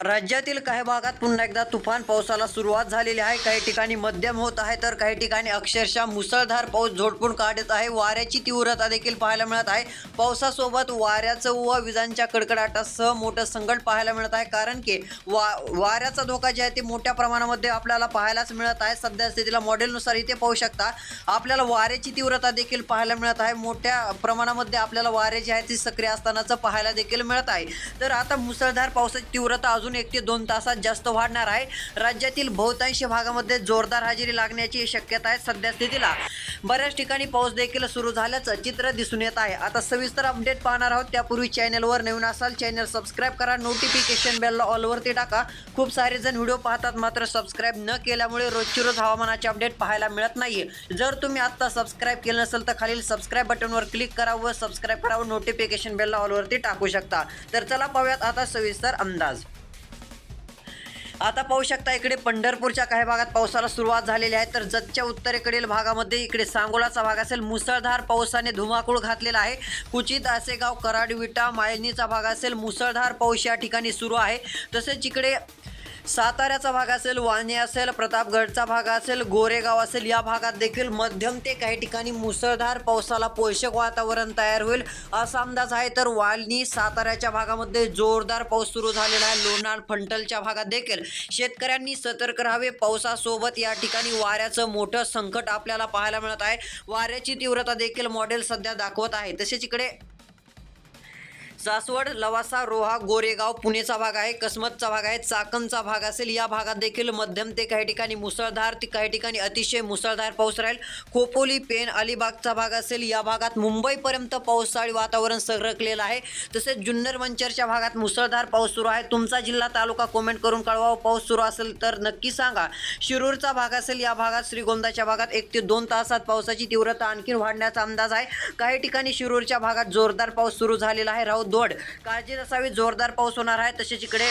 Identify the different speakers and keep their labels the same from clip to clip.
Speaker 1: राज्यातील काही भागात पुन्हा एकदा तुफान पावसाला सुरुवात झालेली आहे. काही ठिकाणी मध्यम होत आहे तर काही ठिकाणी अक्षरशः मुसळधार पाऊस झोडपून काढत आहे. वाऱ्याची तीव्रता देखील पाहायला मिळत आहे. पावसासोबत वाऱ्याचं व विजांच्या कडकडाटासह मोठं संकट पाहायला मिळत आहे. कारण की वा वाऱ्याचा धोका जे आहे ते मोठ्या प्रमाणामध्ये आपल्याला पाहायलाच मिळत आहे. सध्या स्थितीला मॉडेलनुसार इथे पाहू शकता आपल्याला वाऱ्याची तीव्रता देखील पाहायला मिळत आहे. मोठ्या प्रमाणामध्ये आपल्याला वारे जे आहे ती सक्रिय असतानाचं पाहायला देखील मिळत आहे. तर आता मुसळधार पावसाची तीव्रता अजून एक ते दोन तासात जास्त वाढणार आहे. राज्यातील बहुतांश भागामध्ये जोरदार हजेरी लागण्याची शक्यता आहे सध्या स्थितीला. बऱ्याच ठिकाणी पाऊस देखील सुरू झाल्याचं चित्र दिसून येत आहे. आता सविस्तर अपडेट पाहणार आहोत. त्यापूर्वी चॅनलवर नवीन असाल चॅनल सबस्क्राईब करा. नोटिफिकेशन बेलला ऑलवरती टाका. खूप सारे जण व्हिडिओ पाहतात मात्र सबस्क्राईब न केल्यामुळे रोजची रोज हवामानाचे अपडेट पाहायला मिळत नाही जर तुम्ही आत्ता सबस्क्राईब केलं नसेल तर खालील सबस्क्राईब बटनवर क्लिक करा व सबस्क्राईब करा व नोटिफिकेशन बेलला ऑलवरती टाकू शकता. तर चला पाहूयात आता सविस्तर अंदाज. आता पाहू शकता इकडे पंढरपूरच्या काही भागात पावसाला सुरुवात झालेली आहे. तर जतच्या उत्तरेकडील भागामध्ये इकडे सांगोलाचा भाग असेल मुसळधार पावसाने धुमाकूळ घातलेला आहे. कुचित असे गाव कराडविटा मायनीचा भाग असेल मुसळधार पाऊस या ठिकाणी सुरू आहे. तसेच इकडे साताऱ्याचा भाग असेल वाणी असेल प्रतापगडचा भाग असेल गोरेगाव असेल या भागात देखील मध्यम ते काही ठिकाणी मुसळधार पावसाला पोषक वातावरण तयार होईल. असा अंदाज आहे तर वाळणी साताऱ्याच्या भागामध्ये जोरदार पाऊस सुरू झालेला आहे. लोणार फंटलच्या भागात देखील शेतकऱ्यांनी सतर्क राहावे. पावसासोबत या ठिकाणी वाऱ्याचं मोठं संकट आपल्याला पाहायला मिळत आहे. वाऱ्याची तीव्रता देखील मॉडेल सध्या दाखवत आहे. तसेच इकडे सासवड लवासा रोहा गोरेगाव पुणेचा भाग आहे कसमतचा भाग आहे चाकणचा भाग असेल. या भागात देखील मध्यम ते काही ठिकाणी मुसळधार ते काही ठिकाणी अतिशय मुसळधार पाऊस राहील. खोपोली पेन अलिबागचा भाग असेल. या भागात मुंबईपर्यंत पावसाळी वातावरण सरकलेलं आहे. तसेच जुन्नर मंचरच्या भागात मुसळधार पाऊस सुरू आहे. तुमचा जिल्हा तालुका कमेंट करून कळवा. पाऊस सुरू असेल तर नक्की सांगा. शिरूरचा भाग असेल या भागात श्रीगोंदाच्या भागात एक ते दोन तासात पावसाची तीव्रता आणखी वाढण्याचा अंदाज आहे. काही ठिकाणी शिरूरच्या भागात जोरदार पाऊस सुरू झालेला आहे. राऊत दोड काळजी नसावी जोरदार पाऊस होणार आहे तसेच इकडे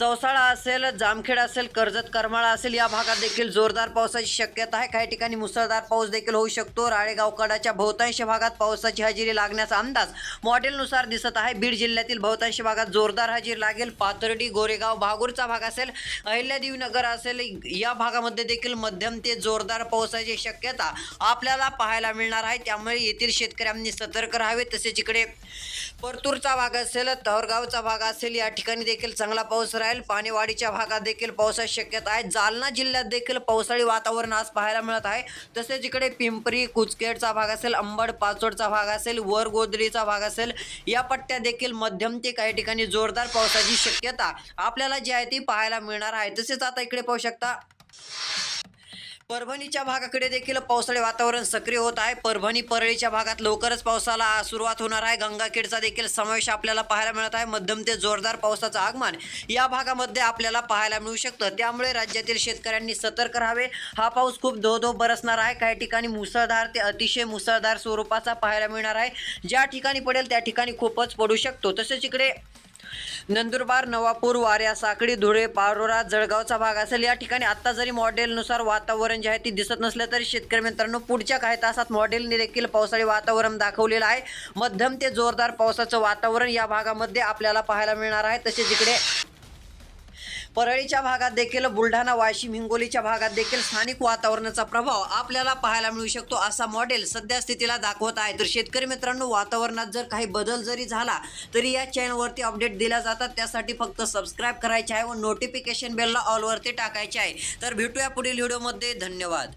Speaker 1: चौसाळा असेल जामखेड असेल कर्जत करमाळा असेल या भागात देखील जोरदार पावसाची शक्यता आहे. काही ठिकाणी मुसळधार पाऊस देखील होऊ शकतो. राळेगाव कडाच्या बहुतांश भागात पावसाची हजेरी लागण्याचा अंदाज मॉडेलनुसार दिसत आहे. बीड जिल्ह्यातील बहुतांश भागात जोरदार हजेरी लागेल. पाथर्डी गोरेगाव भागूरचा भाग असेल अहिल्यादेवी नगर असेल या भागामध्ये देखील मध्यम ते जोरदार पावसाची शक्यता आपल्याला पाहायला मिळणार आहे. त्यामुळे येथील शेतकऱ्यांनी सतर्क राहावे. तसेच इकडे परतूरचा भाग असेल तहरगावचा भाग असेल या ठिकाणी देखील चांगला पाऊस राहील. पाणीवाडीच्या भागात देखील पावसाची शक्यता आहे. जालना जिल्ह्यात देखील पावसाळी वातावरण आज पाहायला मिळत आहे. तसेच इकडे पिंपरी कुचकेडचा भाग असेल अंबड पाचोडचा भाग असेल वर गोदरीचा भाग असेल या पट्ट्या देखील मध्यम ते काही ठिकाणी जोरदार पावसाची शक्यता आपल्याला जी आहे ती पाहायला मिळणार आहे. तसेच आता इकडे पाहू शकता. परभणीच्या भागाकडे देखील पावसाळी वातावरण सक्रिय होत आहे. परभणी परळीच्या भागात लवकरच पावसाला सुरुवात होणार आहे. गंगाखेडचा देखील समावेश आपल्याला पाहायला मिळत आहे. मध्यम ते जोरदार पावसाचं आगमन या भागामध्ये आपल्याला पाहायला मिळू शकतं. त्यामुळे राज्यातील शेतकऱ्यांनी सतर्क राहावे. हा पाऊस खूप धो धो बरसणार आहे. काही ठिकाणी मुसळधार ते अतिशय मुसळधार स्वरूपाचा पाहायला मिळणार आहे. ज्या ठिकाणी पडेल त्या ठिकाणी खूपच पडू शकतो. तसेच इकडे नंदुरबार नवापूर वाऱ्या साकडी धुळे पारोरा जळगावचा भाग असेल. या ठिकाणी आत्ता जरी मॉडेलनुसार वातावरण जे आहे ती दिसत नसलं तरी शेतकरी मित्रांनो पुढच्या काही तासात मॉडेलने देखील पावसाळी वातावरण दाखवलेलं आहे. मध्यम ते जोरदार पावसाचं वातावरण या भागामध्ये आपल्याला पाहायला मिळणार आहे. तसेच इकडे परळीच्या भागात देखील बुलढाणा वाशिम हिंगोलीच्या भागात देखील स्थानिक वातावरणाचा प्रभाव आपल्याला पाहायला मिळू शकतो असा मॉडेल सध्या स्थितीला दाखवत आहे. तर शेतकरी मित्रांनो वातावरणात जर काही बदल जरी झाला तरी या चॅनलवरती अपडेट दिल्या जातात. त्यासाठी फक्त सबस्क्राईब करायचे आहे व नोटिफिकेशन बेलला ऑलवरती टाकायचे आहे. तर भेटूया पुढील व्हिडिओमध्ये धन्यवाद.